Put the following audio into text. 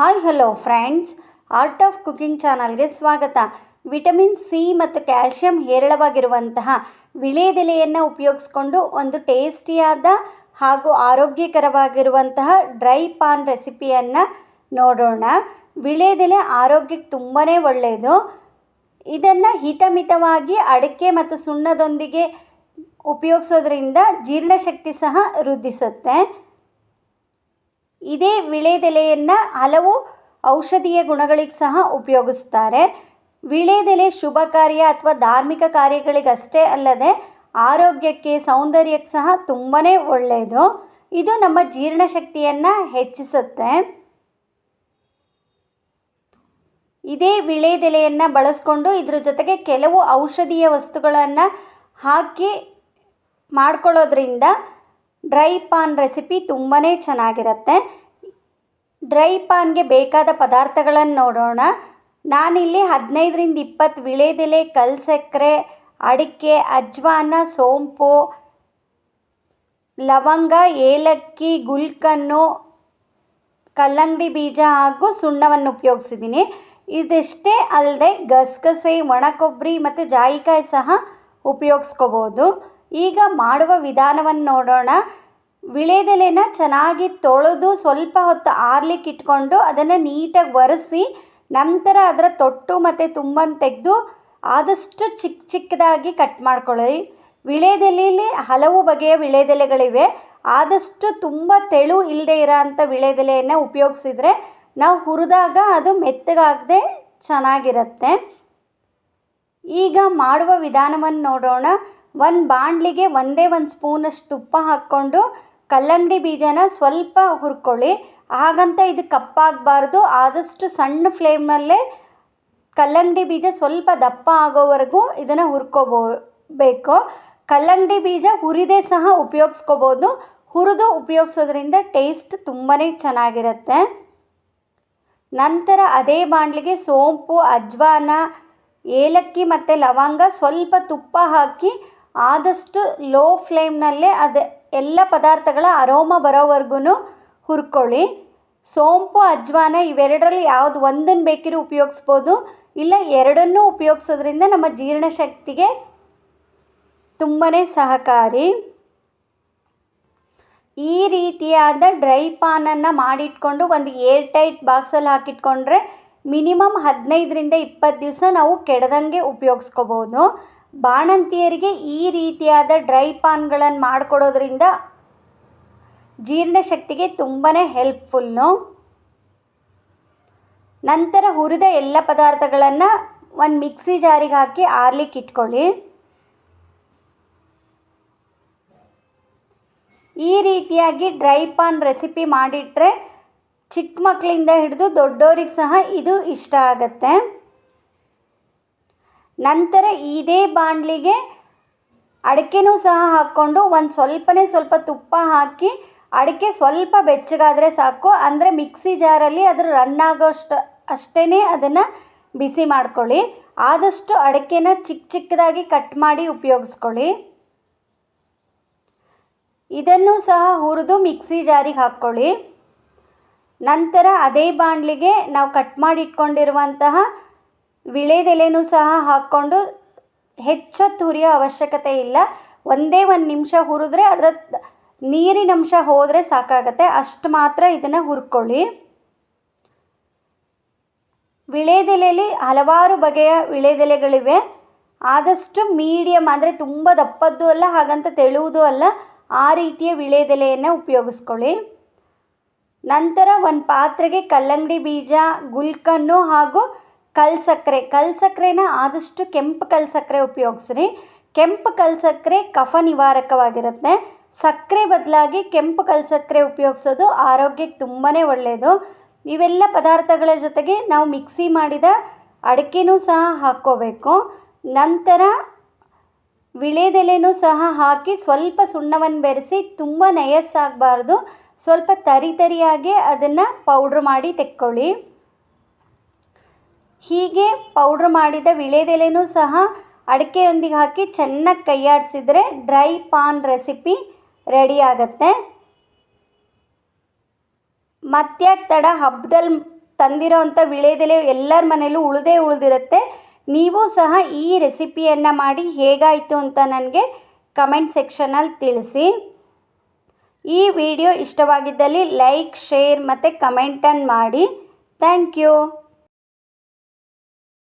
Hi, hello friends. Art of cooking ಚಾನಲ್ಗೆ ಸ್ವಾಗತ. Vitamin C ಮತ್ತು ಕ್ಯಾಲ್ಶಿಯಂ ಹೇರಳವಾಗಿರುವಂತಹ ವಿಳೆದೆಲೆಯನ್ನು ಉಪಯೋಗಿಸ್ಕೊಂಡು ಒಂದು ಟೇಸ್ಟಿಯಾದ ಹಾಗೂ ಆರೋಗ್ಯಕರವಾಗಿರುವಂತಹ ಡ್ರೈ ಪಾನ್ ರೆಸಿಪಿಯನ್ನು ನೋಡೋಣ. ವಿಳೆದೆಲೆ ಆರೋಗ್ಯಕ್ಕೆ ತುಂಬಾ ಒಳ್ಳೆಯದು ಇದನ್ನು ಹಿತಮಿತವಾಗಿ ಅಡಿಕೆ ಮತ್ತು ಸುಣ್ಣದೊಂದಿಗೆ ಉಪಯೋಗಿಸೋದ್ರಿಂದ ಜೀರ್ಣಶಕ್ತಿ ಸಹ ವೃದ್ಧಿಸುತ್ತೆ. ಇದೇ ವಿಳೆದೆಲೆಯನ್ನು ಹಲವು ಔಷಧೀಯ ಗುಣಗಳಿಗೆ ಸಹ ಉಪಯೋಗಿಸ್ತಾರೆ. ವಿಳೆದೆಲೆ ಶುಭ ಕಾರ್ಯ ಅಥವಾ ಧಾರ್ಮಿಕ ಕಾರ್ಯಗಳಿಗಷ್ಟೇ ಅಲ್ಲದೆ ಆರೋಗ್ಯಕ್ಕೆ ಸೌಂದರ್ಯಕ್ಕೆ ಸಹ ತುಂಬಾ ಒಳ್ಳೆಯದು ಇದು ನಮ್ಮ ಜೀರ್ಣಶಕ್ತಿಯನ್ನು ಹೆಚ್ಚಿಸುತ್ತೆ. ಇದೇ ವಿಳೆದೆಲೆಯನ್ನು ಬಳಸ್ಕೊಂಡು ಇದ್ರ ಜೊತೆಗೆ ಕೆಲವು ಔಷಧೀಯ ವಸ್ತುಗಳನ್ನು ಹಾಕಿ ಮಾಡ್ಕೊಳ್ಳೋದ್ರಿಂದ ಡ್ರೈ ಪಾನ್ ರೆಸಿಪಿ ತುಂಬಾ ಚೆನ್ನಾಗಿರುತ್ತೆ. ಡ್ರೈ ಪಾನ್ಗೆ ಬೇಕಾದ ಪದಾರ್ಥಗಳನ್ನು ನೋಡೋಣ. ನಾನಿಲ್ಲಿ ಹದಿನೈದರಿಂದ ಇಪ್ಪತ್ತು ವಿಳೆದೆಲೆ ಕಲ್ಸಕ್ಕರೆ ಅಡಿಕೆ, ಅಜ್ವಾನ, ಸೋಂಪು, ಲವಂಗ, ಏಲಕ್ಕಿ, ಗುಲ್ಕನ್ನು, ಕಲ್ಲಂಗಡಿ ಬೀಜ ಹಾಗೂ ಸುಣ್ಣವನ್ನು ಉಪಯೋಗಿಸಿದ್ದೀನಿ. ಇದಿಷ್ಟೇ ಅಲ್ಲದೆ ಗಸಗಸೆ, ಒಣಕೊಬ್ಬರಿ ಮತ್ತು ಜಾಯಿಕಾಯಿ ಸಹ ಉಪಯೋಗಿಸ್ಕೋಬೋದು. ಈಗ ಮಾಡುವ ವಿಧಾನವನ್ನು ನೋಡೋಣ. ವಿಳೆದೆಲೆನ ಚೆನ್ನಾಗಿ ತೊಳೆದು ಸ್ವಲ್ಪ ಹೊತ್ತು ಆರ್ಲಿಕ್ಕೆ ಇಟ್ಕೊಂಡು ಅದನ್ನು ನೀಟಾಗಿ ಒರೆಸಿ ನಂತರ ಅದರ ತೊಟ್ಟು ಮತ್ತು ತುಂಬನ್ನು ತೆಗೆದು ಆದಷ್ಟು ಚಿಕ್ಕ ಚಿಕ್ಕದಾಗಿ ಕಟ್ ಮಾಡ್ಕೊಳ್ಳಿ. ವಿಳೆದೆಲೆಯಲ್ಲಿ ಹಲವು ಬಗೆಯ ವಿಳೆದೆಲೆಗಳಿವೆ. ಆದಷ್ಟು ತುಂಬ ತೆಳು ಇಲ್ಲದೆ ಇರೋ ಅಂಥ ವಿಳೆದೆಲೆಯನ್ನು ಉಪಯೋಗಿಸಿದ್ರೆ ನಾವು ಹುರಿದಾಗ ಅದು ಮೆತ್ತಗಾಗದೆ ಚೆನ್ನಾಗಿರುತ್ತೆ. ಈಗ ಮಾಡುವ ವಿಧಾನವನ್ನು ನೋಡೋಣ. ಒಂದು ಬಾಣಲಿಗೆ ಒಂದೇ ಒಂದು ಸ್ಪೂನಷ್ಟು ತುಪ್ಪ ಹಾಕ್ಕೊಂಡು ಕಲ್ಲಂಗಡಿ ಬೀಜನ ಸ್ವಲ್ಪ ಹುರ್ಕೊಳ್ಳಿ. ಹಾಗಂತ ಇದು ಕಪ್ಪಾಗಬಾರ್ದು. ಆದಷ್ಟು ಸಣ್ಣ ಫ್ಲೇಮ್ನಲ್ಲೇ ಕಲ್ಲಂಗಡಿ ಬೀಜ ಸ್ವಲ್ಪ ದಪ್ಪ ಆಗೋವರೆಗೂ ಇದನ್ನು ಹುರ್ಕೋಬೋ ಬೇಕು ಕಲ್ಲಂಗಡಿ ಬೀಜ ಹುರಿದೇ ಸಹ ಉಪಯೋಗಿಸ್ಕೋಬೋದು. ಹುರಿದು ಉಪಯೋಗಿಸೋದ್ರಿಂದ ಟೇಸ್ಟ್ ತುಂಬಾ ಚೆನ್ನಾಗಿರುತ್ತೆ. ನಂತರ ಅದೇ ಬಾಣಲಿಗೆ ಸೋಂಪು, ಅಜ್ವಾನ, ಏಲಕ್ಕಿ ಮತ್ತು ಲವಂಗ ಸ್ವಲ್ಪ ತುಪ್ಪ ಹಾಕಿ ಆದಷ್ಟು ಲೋ ಫ್ಲೇಮ್ನಲ್ಲೇ ಅದು ಎಲ್ಲ ಪದಾರ್ಥಗಳ ಅರೋಮ ಬರೋವರೆಗೂ ಹುರ್ಕೊಳ್ಳಿ. ಸೋಂಪು, ಅಜ್ವಾನ ಇವೆರಡರಲ್ಲಿ ಯಾವುದು ಒಂದನ್ನು ಬೇಕಿರೋ ಉಪಯೋಗಿಸ್ಬೋದು, ಇಲ್ಲ ಎರಡನ್ನೂ ಉಪಯೋಗಿಸೋದ್ರಿಂದ ನಮ್ಮ ಜೀರ್ಣಶಕ್ತಿಗೆ ತುಂಬಾ ಸಹಕಾರಿ. ಈ ರೀತಿಯಾದ ಡ್ರೈ ಪಾನನ್ನು ಮಾಡಿಟ್ಕೊಂಡು ಒಂದು ಏರ್ ಟೈಟ್ ಬಾಕ್ಸಲ್ಲಿ ಹಾಕಿಟ್ಕೊಂಡ್ರೆ ಮಿನಿಮಮ್ ಹದಿನೈದರಿಂದ ಇಪ್ಪತ್ತು ದಿವಸ ನಾವು ಕೆಡದಂಗೆ ಉಪಯೋಗಿಸ್ಕೋಬೋದು. ಬಾಣಂತಿಯರಿಗೆ ಈ ರೀತಿಯಾದ ಡ್ರೈ ಪಾನ್ಗಳನ್ನು ಮಾಡಿಕೊಡೋದ್ರಿಂದ ಜೀರ್ಣಶಕ್ತಿಗೆ ತುಂಬಾ ಹೆಲ್ಪ್ಫುಲ್ಲು. ನಂತರ ಹುರಿದ ಎಲ್ಲ ಪದಾರ್ಥಗಳನ್ನು ಒಂದು ಮಿಕ್ಸಿ ಜಾರಿಗೆ ಹಾಕಿ ಆರ್ಲಿಕ್ಕೆ ಇಟ್ಕೊಳ್ಳಿ. ಈ ರೀತಿಯಾಗಿ ಡ್ರೈ ಪಾನ್ ರೆಸಿಪಿ ಮಾಡಿಟ್ರೆ ಚಿಕ್ಕ ಮಕ್ಕಳಿಂದ ಹಿಡಿದು ದೊಡ್ಡೋರಿಗೆ ಸಹ ಇದು ಇಷ್ಟ ಆಗುತ್ತೆ. ನಂತರ ಇದೇ ಬಾಣಲಿಗೆ ಅಡಿಕೆನೂ ಸಹ ಹಾಕ್ಕೊಂಡು ಒಂದು ಸ್ವಲ್ಪನೇ ಸ್ವಲ್ಪ ತುಪ್ಪ ಹಾಕಿ ಅಡಿಕೆ ಸ್ವಲ್ಪ ಬೆಚ್ಚಗಾದರೆ ಸಾಕು. ಅಂದರೆ ಮಿಕ್ಸಿ ಜಾರಲ್ಲಿ ಅದರ ರನ್ ಆಗೋಷ್ಟು ಅಷ್ಟೇ ಅದನ್ನು ಬಿಸಿ ಮಾಡ್ಕೊಳ್ಳಿ. ಆದಷ್ಟು ಅಡಿಕೆನ ಚಿಕ್ಕ ಚಿಕ್ಕದಾಗಿ ಕಟ್ ಮಾಡಿ ಉಪಯೋಗಿಸ್ಕೊಳ್ಳಿ. ಇದನ್ನು ಸಹ ಹುರಿದು ಮಿಕ್ಸಿ ಜಾರಿಗೆ ಹಾಕ್ಕೊಳ್ಳಿ. ನಂತರ ಅದೇ ಬಾಣಲಿಗೆ ನಾವು ಕಟ್ ಮಾಡಿ ಇಟ್ಕೊಂಡಿರುವಂತಹ ವಿಳೆದೆಲೆನೂ ಸಹ ಹಾಕ್ಕೊಂಡು ಹೆಚ್ಚೊತ್ತು ಹುರಿಯೋ ಅವಶ್ಯಕತೆ ಇಲ್ಲ. ಒಂದೇ ಒಂದು ನಿಮಿಷ ಹುರಿದ್ರೆ ಅದರ ನೀರಿನಂಶ ಹೋದರೆ ಸಾಕಾಗತ್ತೆ. ಅಷ್ಟು ಮಾತ್ರ ಇದನ್ನು ಹುರ್ಕೊಳ್ಳಿ. ವಿಳೆದೆಲೆಯಲ್ಲಿ ಹಲವಾರು ಬಗೆಯ ವಿಳೆದೆಲೆಗಳಿವೆ. ಆದಷ್ಟು ಮೀಡಿಯಮ್ ಅಂದರೆ ತುಂಬ ದಪ್ಪದ್ದು ಅಲ್ಲ, ಹಾಗಂತ ತೆಳುವುದು ಅಲ್ಲ, ಆ ರೀತಿಯ ವಿಳೆದೆಲೆಯನ್ನು ಉಪಯೋಗಿಸ್ಕೊಳ್ಳಿ. ನಂತರ ಒಂದು ಪಾತ್ರೆಗೆ ಕಲ್ಲಂಗಡಿ ಬೀಜ, ಗುಲ್ಕನ್ನು ಹಾಗೂ ಕಲ್ಸಕ್ಕರೆ ಕಲ್ಸಕ್ಕರೆನ ಆದಷ್ಟು ಕೆಂಪು ಕಲ್ಸಕ್ಕರೆ ಉಪಯೋಗಿಸ್ರಿ. ಕೆಂಪು ಕಲ್ ಸಕ್ಕರೆ ಕಫ ನಿವಾರಕವಾಗಿರುತ್ತೆ. ಸಕ್ಕರೆ ಬದಲಾಗಿ ಕೆಂಪು ಕಲ್ ಸಕ್ಕರೆ ಉಪಯೋಗಿಸೋದು ಆರೋಗ್ಯಕ್ಕೆ ತುಂಬಾ ಒಳ್ಳೆಯದು ಇವೆಲ್ಲ ಪದಾರ್ಥಗಳ ಜೊತೆಗೆ ನಾವು ಮಿಕ್ಸಿ ಮಾಡಿದ ಅಡಿಕೆನೂ ಸಹ ಹಾಕ್ಕೋಬೇಕು. ನಂತರ ವಿಳೆದೆಲೆನೂ ಸಹ ಹಾಕಿ ಸ್ವಲ್ಪ ಸುಣ್ಣವನ್ನು ಬೆರೆಸಿ ತುಂಬ ನಯಸ್ಸಾಗಬಾರ್ದು ಸ್ವಲ್ಪ ತರಿ ತರಿಯಾಗಿ ಅದನ್ನು ಪೌಡ್ರ್ ಮಾಡಿ ತೆಕ್ಕೊಳ್ಳಿ. ಹೀಗೆ ಪೌಡ್ರ್ ಮಾಡಿದ ವಿಳೆದೆಲೆನೂ ಸಹ ಅಡಿಕೆಯೊಂದಿಗೆ ಹಾಕಿ ಚೆನ್ನಾಗಿ ಕೈಯಾಡಿಸಿದರೆ ಡ್ರೈ ಪಾನ್ ರೆಸಿಪಿ ರೆಡಿ ಆಗುತ್ತೆ. ಮತ್ತ್ಯಾಕೆ ತಡ ಹಬ್ಬದಲ್ಲಿ ತಂದಿರೋ ಅಂಥ ವಿಳೆದೆಲೆ ಎಲ್ಲರ ಮನೇಲೂ ಉಳಿದೇ ಉಳಿದಿರುತ್ತೆ. ನೀವು ಸಹ ಈ ರೆಸಿಪಿಯನ್ನು ಮಾಡಿ ಹೇಗಾಯಿತು ಅಂತ ನನಗೆ ಕಮೆಂಟ್ ಸೆಕ್ಷನಲ್ಲಿ ತಿಳಿಸಿ. ಈ ವಿಡಿಯೋ ಇಷ್ಟವಾಗಿದ್ದಲ್ಲಿ ಲೈಕ್ ಶೇರ್ ಮತ್ತು ಕಮೆಂಟನ್ನು ಮಾಡಿ. Thank you